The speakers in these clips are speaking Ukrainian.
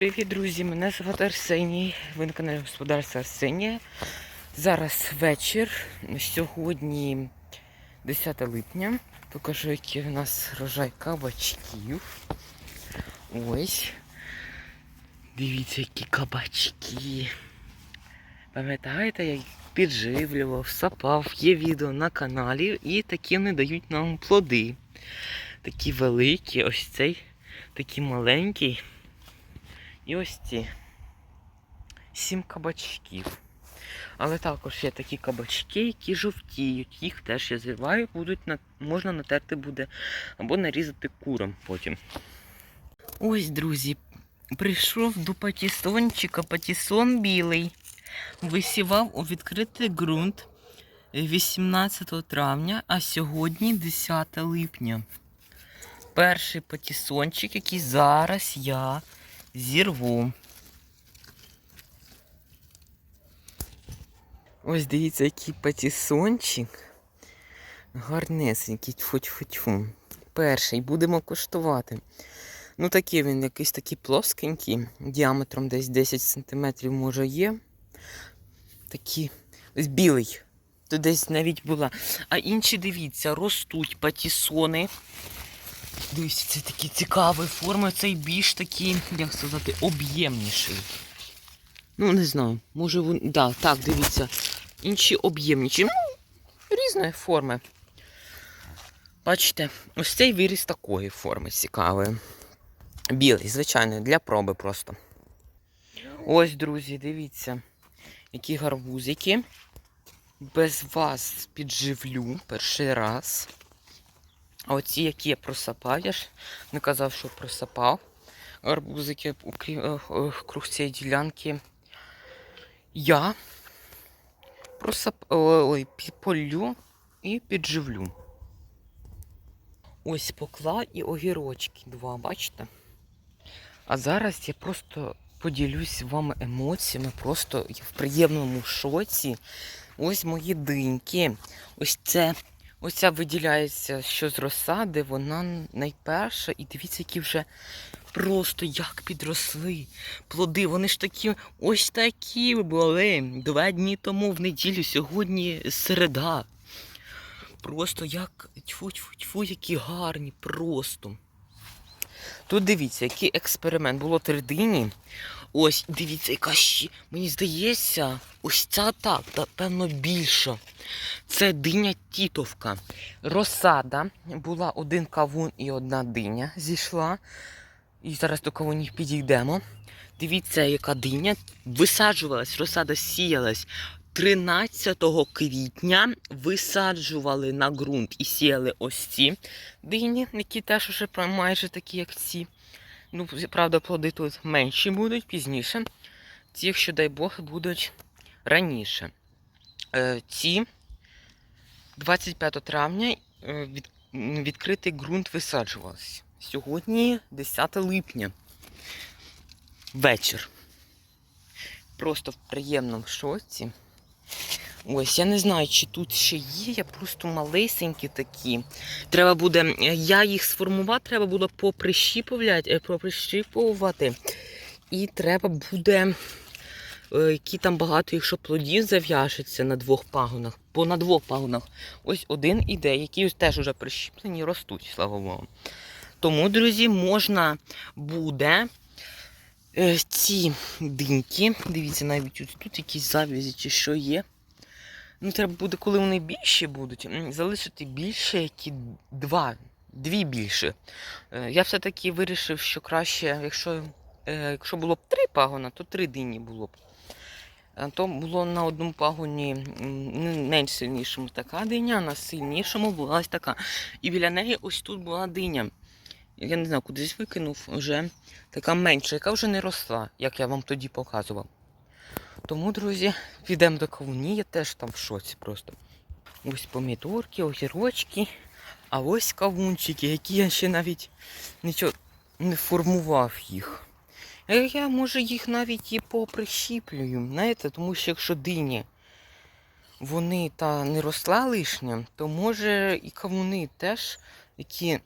Привіт, друзі! Мене звати Арсеній. Ви на каналі Господарства Арсенія. Зараз вечір. Сьогодні 10 липня. Покажу, який у нас рожай кабачків. Ось. Дивіться, які кабачки. Пам'ятаєте, я їх підживлював, сапав, є відео на каналі і такі вони дають нам плоди. Такі великі, ось цей такий маленький. І ось ці сім кабачків. Але також є такі кабачки, які жовтіють. Їх теж я зриваю, будуть на... можна натерти буде або нарізати курам потім. Ось, друзі, прийшов до патісончика, патісон білий. Висівав у відкритий ґрунт 18 травня, а сьогодні 10 липня. Перший патісончик, який зараз я зірву. Ось дивіться, який патісончик. Гарнесенький, тьфу-тьфу-тьфу. Перший будемо коштувати. Ну, такий він якийсь такий плоскенький, діаметром десь 10 см може є. Такий ось білий. Тут десь навіть була. А інші, дивіться, ростуть патісони. Дивіться, це такі цікаві форми, цей більш такий, як сказати, об'ємніший. Ну, не знаю, може він. Да, так, дивіться. Інші об'ємніші. Ну, різної форми. Бачите, ось цей виріс такої форми цікавої. Білий, звичайно, для проби просто. Ось, друзі, дивіться, які гарбузики. Без вас підживлю перший раз. А оці, які я просапав, я ж не казав, що просапав арбузики круг цієї ділянки. Я просап... ой, полю і підживлю. Ось покла і огірочки два, бачите? А зараз я просто поділюсь з вами емоціями, просто в приємному шоці. Ось мої диньки. Ось це Ось ця виділяється, що з розсади, вона найперша. І дивіться, які вже просто як підросли плоди. Вони ж такі ось такі були. Два дні тому в неділю, сьогодні середа. Просто як тьфу-тьфу-тьфу, які гарні, просто. Тут дивіться, який експеримент. Було три дині. Ось, дивіться, яка ще. Мені здається, ось ця так, та, певно, більша. Це диня тітовка. Розсада була один кавун і одна диня зійшла. І зараз до кавунів підійдемо. Дивіться, яка диня. Висаджувалась, розсада сіялась 13 квітня. Висаджували на ґрунт і сіяли ось ці дині, які теж уже майже такі, як ці. Ну, правда, плоди тут менші будуть пізніше. Ці, якщо дай Бог, будуть раніше. Е, ці 25 травня е, від, відкритий ґрунт висаджувався. Сьогодні 10 липня. Вечір. Просто в приємному шоці. Ось, я не знаю, чи тут ще є, я просто малесенькі такі. Треба буде, я їх сформувати, треба буде поприщіпувати, поприщіпувати. І треба буде, е, які там багато, якщо плодів зав'яжеться на двох пагонах, бо на двох пагонах. Ось один іде, які ось теж вже прищіплені, ростуть, слава Богу. Тому, друзі, можна буде е, ці диньки, дивіться, навіть тут, тут якісь завязі чи що є. Ну, треба буде, коли вони більші будуть, залишити більше, які два, дві більше. Е, Я все-таки вирішив, що краще, якщо е, якщо було б три пагона, то три дині було б. То було на одному пагоні менш сильнішому така диня, а на сильнішому була ось така. І біля неї ось тут була диня. Я не знаю, кудись викинув вже така менша, яка вже не росла, як я вам тоді показував. Тому, друзі, підемо до кавуні, я теж там в шоці просто. Ось помідорки, огірочки, а ось кавунчики, які я ще навіть нічого не формував їх. Я, може, їх навіть і поприщіплюю, знаєте, тому що якщо дині вони та не росла лишня, то може і кавуни теж які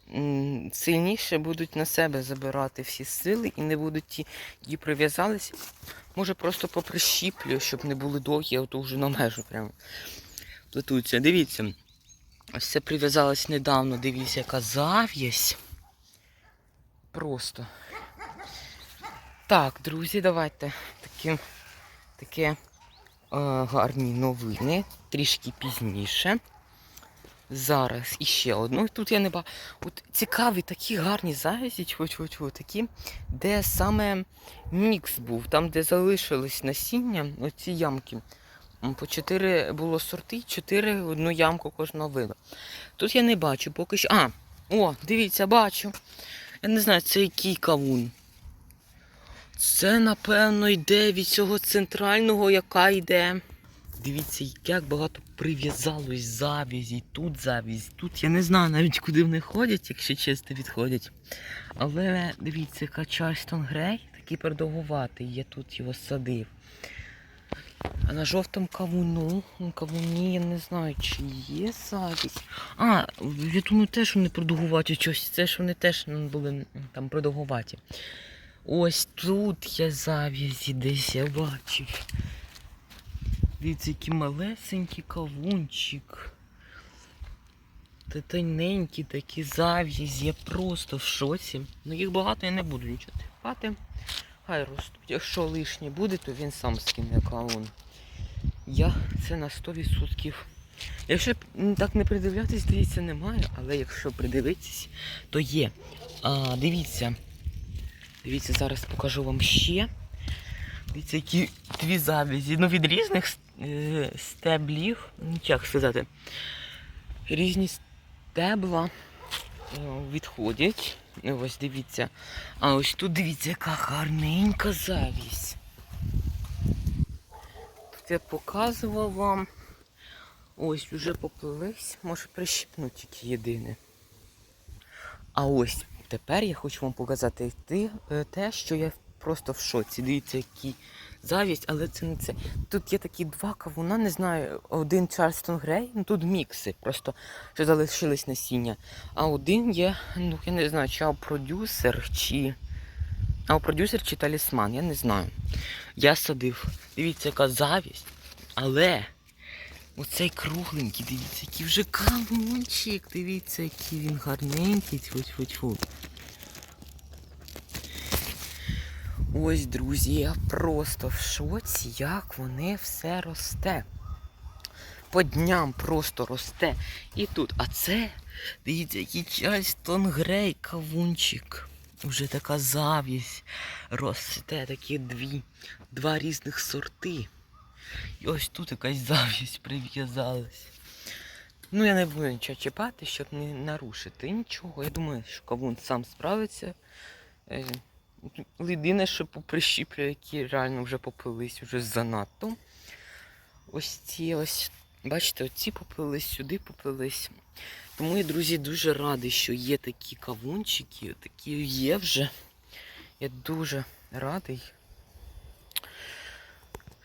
сильніше будуть на себе забирати всі сили і не будуть ті, які прив'язались. Може просто поприщіплю, щоб не були довгі, а то вже на межу прямо плетуться. Дивіться. Ось це прив'язалось недавно, дивіться, яка зав'язь. Просто. Так, друзі, давайте такі, таке е, гарні новини. Трішки пізніше. Зараз іще одну. Тут я не бачу. От цікаві такі гарні завязі, такі, де саме мікс був, там, де залишились насіння, оці ямки. По чотири було сорти, чотири одну ямку кожного виду. Тут я не бачу поки що. А, о, дивіться, бачу. Я не знаю, це який кавун. Це, напевно, йде від цього центрального, яка йде. Дивіться, як багато прив'язалось завязі. Тут завязь, тут я не знаю навіть куди вони ходять, якщо чесно відходять. Але дивіться, яка Чарльстон Грей, такий продовгуватий, я тут його садив. А на жовтому кавуну, ну, кавуні я не знаю, чи є завість. А, я думаю, теж вони продовгуваті щось. Це ж вони теж були там продовгуваті. Ось тут є зав'язі, десь я бачив. Дивіться, який малесенький кавунчик. Та тоненькі такі зав'язі, я просто в шоці. Ну їх багато я не буду нічого типати. Хай ростуть. Якщо лишнє буде, то він сам скине кавун. Я це на 100%. Якщо так не придивлятись, здається, немає, але якщо придивитись, то є. А, дивіться. Дивіться, зараз покажу вам ще. Дивіться, які дві завязі. Ну, від різних стеблів, ну, як сказати, різні стебла е, відходять. Ось дивіться. А ось тут дивіться, яка гарненька завість. Тут я показував вам. Ось вже поплились, може прищипнуть тільки єдине. А ось тепер я хочу вам показати те, е, що я просто в шоці. Дивіться, який завість, але це не це. Тут є такі два кавуна, не знаю, один Чарльстон Грей, ну тут мікси, просто що залишились насіння. А один є, ну я не знаю, чи продюсер, чи. А продюсер чи талісман, я не знаю. Я садив. Дивіться, яка завість. Але оцей кругленький, дивіться, який вже кавунчик. Дивіться, який він гарненький. Тьфу-тьфу-тьфу. Ось, друзі, я просто в шоці, як вони все росте. По дням просто росте. І тут. А це, дивіться, який Чарльстон Грей кавунчик. Уже така завість росте, такі дві, два різних сорти. І ось тут якась завість прив'язалась. Ну, я не буду нічого чіпати, щоб не нарушити нічого. Я думаю, що кавун сам справиться. Єдине, що поприщіплю, які реально вже попились вже занадто. Ось ці ось, бачите, оці попились, сюди попились. Тому я, друзі, дуже радий, що є такі кавунчики, такі є вже. Я дуже радий.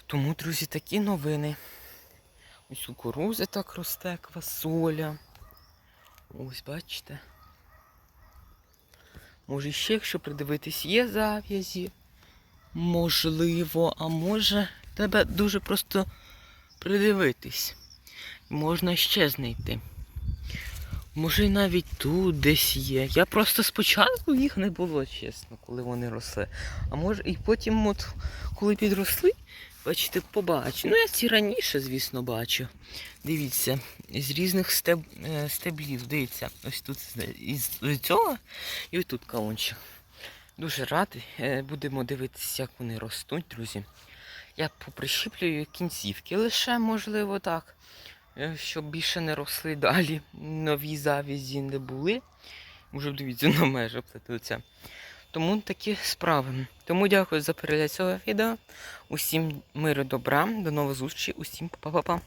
Тому, друзі, такі новини. Ось кукуруза так росте, квасоля. Ось, бачите. Може ще, якщо придивитись, є зав'язі. Можливо, а може треба дуже просто придивитись. Можна ще знайти. Може навіть тут десь є. Я просто спочатку їх не було, чесно, коли вони росли. А може і потім, от, коли підросли, бачите, побачу. Ну, я ці раніше, звісно, бачу. Дивіться, з різних стеб... е, стеблів. Дивіться, ось тут із цього і тут кавунчик. Дуже радий. Е, Будемо дивитися, як вони ростуть, друзі. Я поприщіплюю кінцівки лише, можливо, так. е, Щоб більше не росли далі. Нові завізі не були. Вже дивіться, на межі плетуться. Тому такі справи. Тому дякую за перегляд цього відео. Усім миру добра, до нових зустрічей, усім па-па-па.